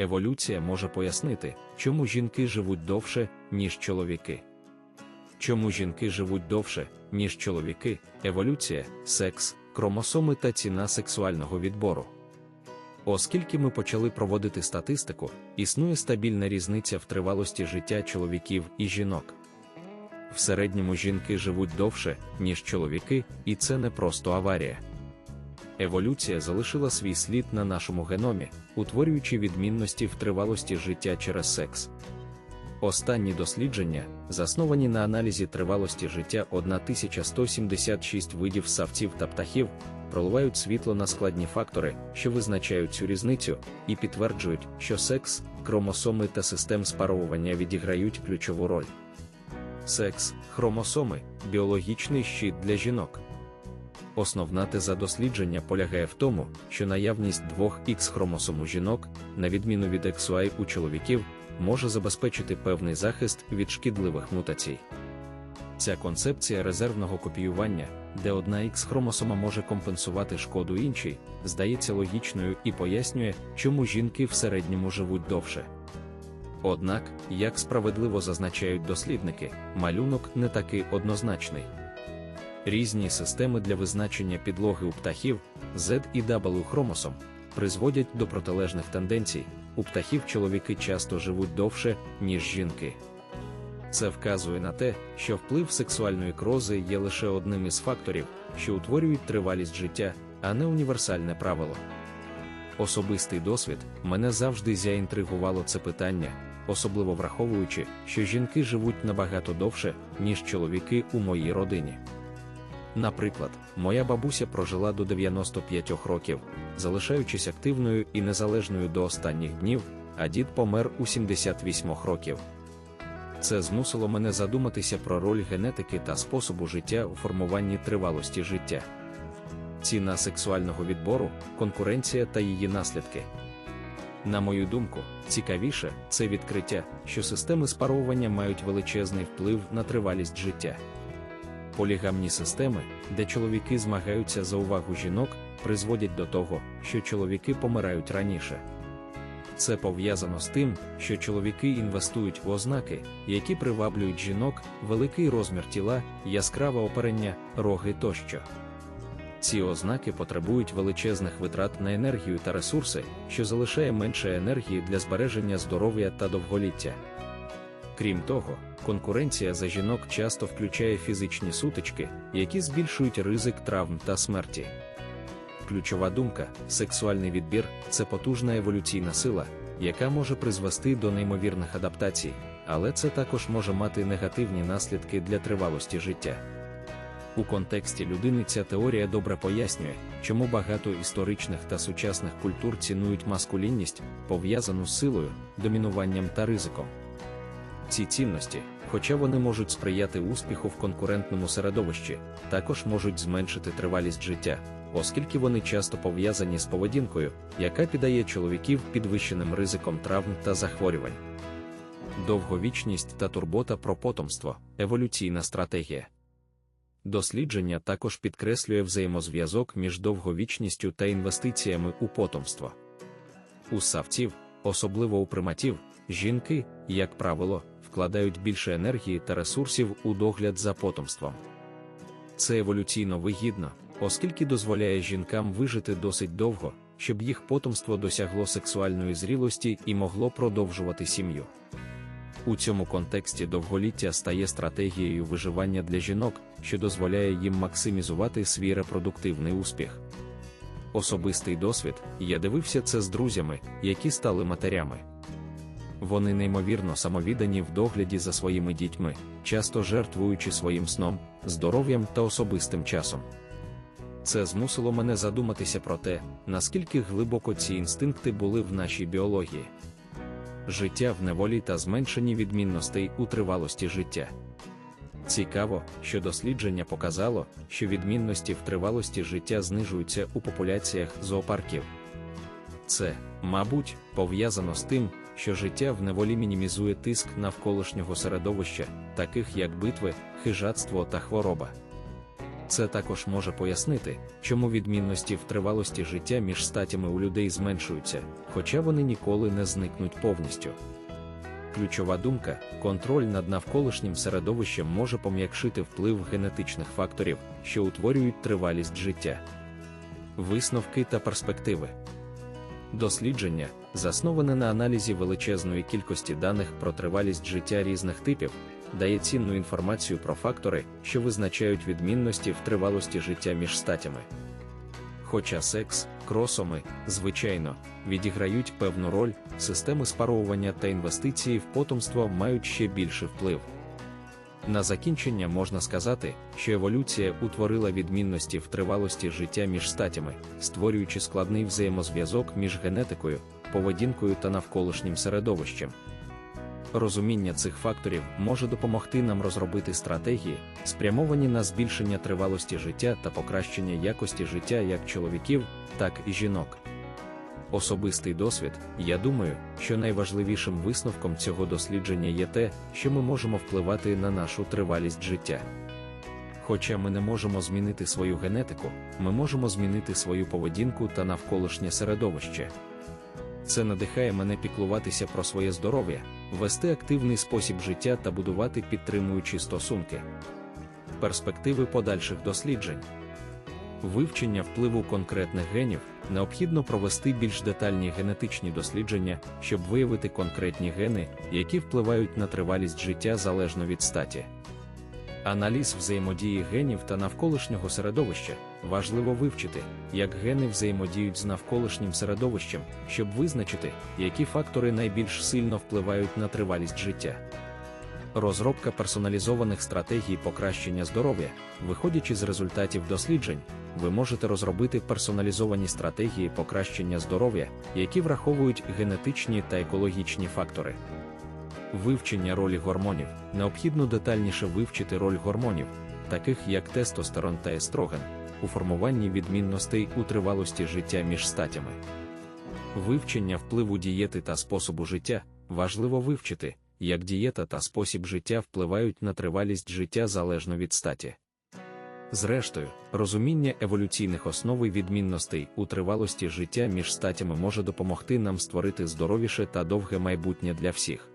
еволюція може пояснити, чому жінки живуть довше, ніж чоловіки. Чому жінки живуть довше, ніж чоловіки, еволюція, секс, хромосоми та ціна сексуального відбору. Оскільки ми почали проводити статистику, існує стабільна різниця в тривалості життя чоловіків і жінок. В середньому жінки живуть довше, ніж чоловіки, і це не просто аварія. Еволюція залишила свій слід на нашому геномі, утворюючи відмінності в тривалості життя через секс. Останні дослідження, засновані на аналізі тривалості життя 1176 видів савців та птахів, проливають світло на складні фактори, що визначають цю різницю, і підтверджують, що секс, хромосоми та систем спаровування відіграють ключову роль. Секс, хромосоми біологічний щит для жінок. Основна теза дослідження полягає в тому, що наявність двох X хромосом у жінок, на відміну від XY у чоловіків, може забезпечити певний захист від шкідливих мутацій. Ця концепція резервного копіювання, де одна X хромосома може компенсувати шкоду іншій, здається логічною і пояснює, чому жінки в середньому живуть довше. Однак, як справедливо зазначають дослідники, малюнок не такий однозначний. Різні системи для визначення підлоги у птахів Z і W хромосом призводять до протилежних тенденцій. У птахів чоловіки часто живуть довше, ніж жінки. Це вказує на те, що вплив сексуальної крози є лише одним із факторів, що утворюють тривалість життя, а не універсальне правило. Особистий досвід мене завжди заінтригувало це питання, особливо враховуючи, що жінки живуть набагато довше, ніж чоловіки у моїй родині. Наприклад, моя бабуся прожила до 95 років, залишаючись активною і незалежною до останніх днів, а дід помер у 78 років. Це змусило мене задуматися про роль генетики та способу життя у формуванні тривалості життя. Ціна сексуального відбору, конкуренція та її наслідки. На мою думку, цікавіше це відкриття, що системи спаровування мають величезний вплив на тривалість життя. Полігамні системи, де чоловіки змагаються за увагу жінок, призводять до того, що чоловіки помирають раніше. Це пов'язано з тим, що чоловіки інвестують в ознаки, які приваблюють жінок, великий розмір тіла, яскраве оперення, роги тощо. Ці ознаки потребують величезних витрат на енергію та ресурси, що залишає менше енергії для збереження здоров'я та довголіття. Крім того, конкуренція за жінок часто включає фізичні сутички, які збільшують ризик травм та смерті. Ключова думка, сексуальний відбір це потужна еволюційна сила, яка може призвести до неймовірних адаптацій, але це також може мати негативні наслідки для тривалості життя. У контексті людини ця теорія добре пояснює, чому багато історичних та сучасних культур цінують маскулінність, пов'язану з силою, домінуванням та ризиком. Ці цінності, хоча вони можуть сприяти успіху в конкурентному середовищі, також можуть зменшити тривалість життя, оскільки вони часто пов'язані з поведінкою, яка піддає чоловіків підвищеним ризиком травм та захворювань. Довговічність та турбота про потомство еволюційна стратегія. Дослідження також підкреслює взаємозв'язок між довговічністю та інвестиціями у потомство. У савців, особливо у приматів, жінки, як правило, вкладають більше енергії та ресурсів у догляд за потомством. Це еволюційно вигідно, оскільки дозволяє жінкам вижити досить довго, щоб їх потомство досягло сексуальної зрілості і могло продовжувати сім'ю. У цьому контексті довголіття стає стратегією виживання для жінок, що дозволяє їм максимізувати свій репродуктивний успіх. Особистий досвід я дивився це з друзями, які стали матерями. Вони неймовірно самовіддані в догляді за своїми дітьми, часто жертвуючи своїм сном, здоров'ям та особистим часом. Це змусило мене задуматися про те, наскільки глибоко ці інстинкти були в нашій біології. Життя в неволі та зменшенні відмінностей у тривалості життя. Цікаво, що дослідження показало, що відмінності в тривалості життя знижуються у популяціях зоопарків. Це, мабуть, пов'язано з тим, що життя в неволі мінімізує тиск навколишнього середовища, таких як битви, хижацтво та хвороба. Це також може пояснити, чому відмінності в тривалості життя між статями у людей зменшуються, хоча вони ніколи не зникнуть повністю. Ключова думка: контроль над навколишнім середовищем може пом'якшити вплив генетичних факторів, що утворюють тривалість життя. Висновки та перспективи. Дослідження, засноване на аналізі величезної кількості даних про тривалість життя різних типів, дає цінну інформацію про фактори, що визначають відмінності в тривалості життя між статями. Хоча секс, кросоми, звичайно, відіграють певну роль, системи спаровування та інвестиції в потомство мають ще більший вплив. На закінчення можна сказати, що еволюція утворила відмінності в тривалості життя між статями, створюючи складний взаємозв'язок між генетикою, поведінкою та навколишнім середовищем. Розуміння цих факторів може допомогти нам розробити стратегії, спрямовані на збільшення тривалості життя та покращення якості життя як чоловіків, так і жінок. Особистий досвід, я думаю, що найважливішим висновком цього дослідження є те, що ми можемо впливати на нашу тривалість життя. Хоча ми не можемо змінити свою генетику, ми можемо змінити свою поведінку та навколишнє середовище. Це надихає мене піклуватися про своє здоров'я, вести активний спосіб життя та будувати підтримуючі стосунки. Перспективи подальших досліджень. Вивчення впливу конкретних генів необхідно провести більш детальні генетичні дослідження, щоб виявити конкретні гени, які впливають на тривалість життя залежно від статі. Аналіз взаємодії генів та навколишнього середовища важливо вивчити, як гени взаємодіють з навколишнім середовищем, щоб визначити, які фактори найбільш сильно впливають на тривалість життя. Розробка персоналізованих стратегій покращення здоров'я, виходячи з результатів досліджень, ви можете розробити персоналізовані стратегії покращення здоров'я, які враховують генетичні та екологічні фактори. Вивчення ролі гормонів необхідно детальніше вивчити роль гормонів, таких як тестостерон та естроген, у формуванні відмінностей у тривалості життя між статями. Вивчення впливу дієти та способу життя важливо вивчити, як дієта та спосіб життя впливають на тривалість життя залежно від статі. Зрештою, розуміння еволюційних основ і відмінностей у тривалості життя між статями може допомогти нам створити здоровіше та довге майбутнє для всіх.